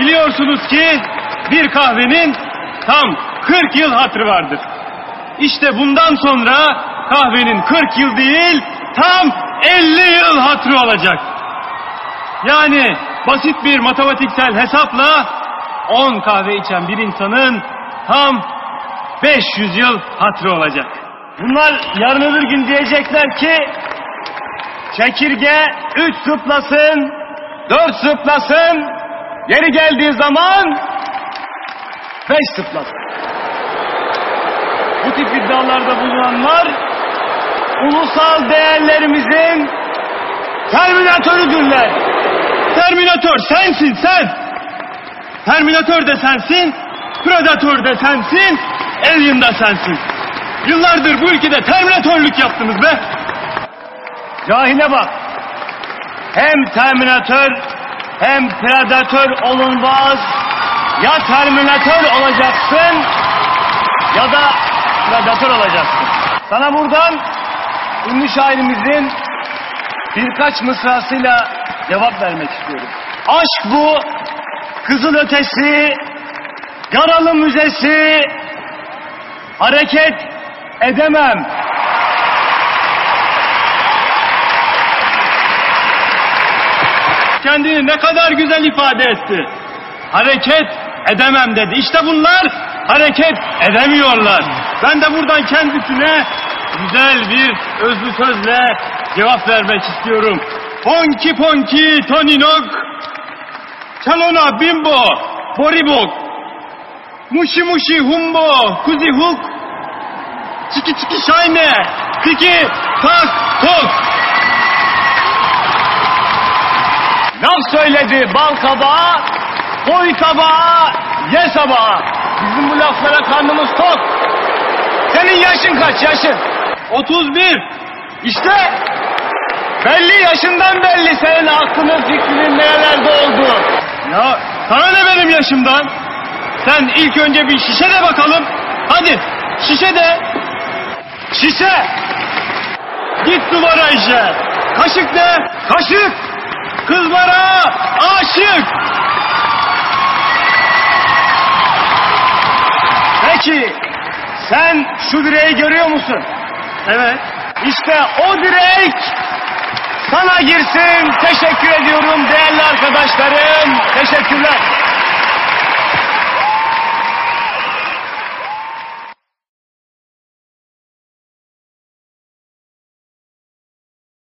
Biliyorsunuz ki bir kahvenin tam 40 yıl hatrı vardır. İşte bundan sonra kahvenin 40 yıl değil tam 50 yıl hatrı olacak. Yani basit bir matematiksel hesapla 10 kahve içen bir insanın tam 500 yıl hatrı olacak. Bunlar yarın öbür gün diyecekler ki çekirge 3 zıplasın, 4 zıplasın, geri geldiği zaman 5 zıplasın. Bu tip iddialarda bulunanlar ulusal değerlerimizin terminatörüdürler. Terminatör sensin sen. Terminatör de sensin, predatör de sensin, alien da sensin. Yıllardır bu ülkede terminatörlük yaptınız be. Cahile bak. Hem terminatör hem predatör olunmaz. Ya terminatör olacaksın ya da predatör olacaksın. Sana buradan ünlü şairimizin birkaç mısrasıyla cevap vermek istiyorum. Aşk bu, kızıl ötesi, yaralı müzesi, hareket edemem. Kendini ne kadar güzel ifade etti. Hareket edemem dedi. İşte bunlar hareket edemiyorlar. Ben de buradan kendisine güzel bir özlü sözle cevap vermek istiyorum. Ponki ponki toninok, çalona bimbo, boribok, muşi muşi humbo, kuzi huk, çiki çiki şayne, tiki tak tok. Laf söyledi bal kabağı, koy tabağı, ye sabağı. Bizim bu laflara karnımız tok. Senin yaşın kaç yaşın? 31. İşte belli yaşından belli senin aklının fikrinin nerelerde olduğu. Ya sana ne benim yaşımdan? Sen ilk önce bir şişe de bakalım. Hadi şişe de. Şişe. Git duvara işe. Kaşık de. Kaşık. Aşık. Peki sen şu direği görüyor musun? Evet. İşte o direk sana girsin. Teşekkür ediyorum değerli arkadaşlarım.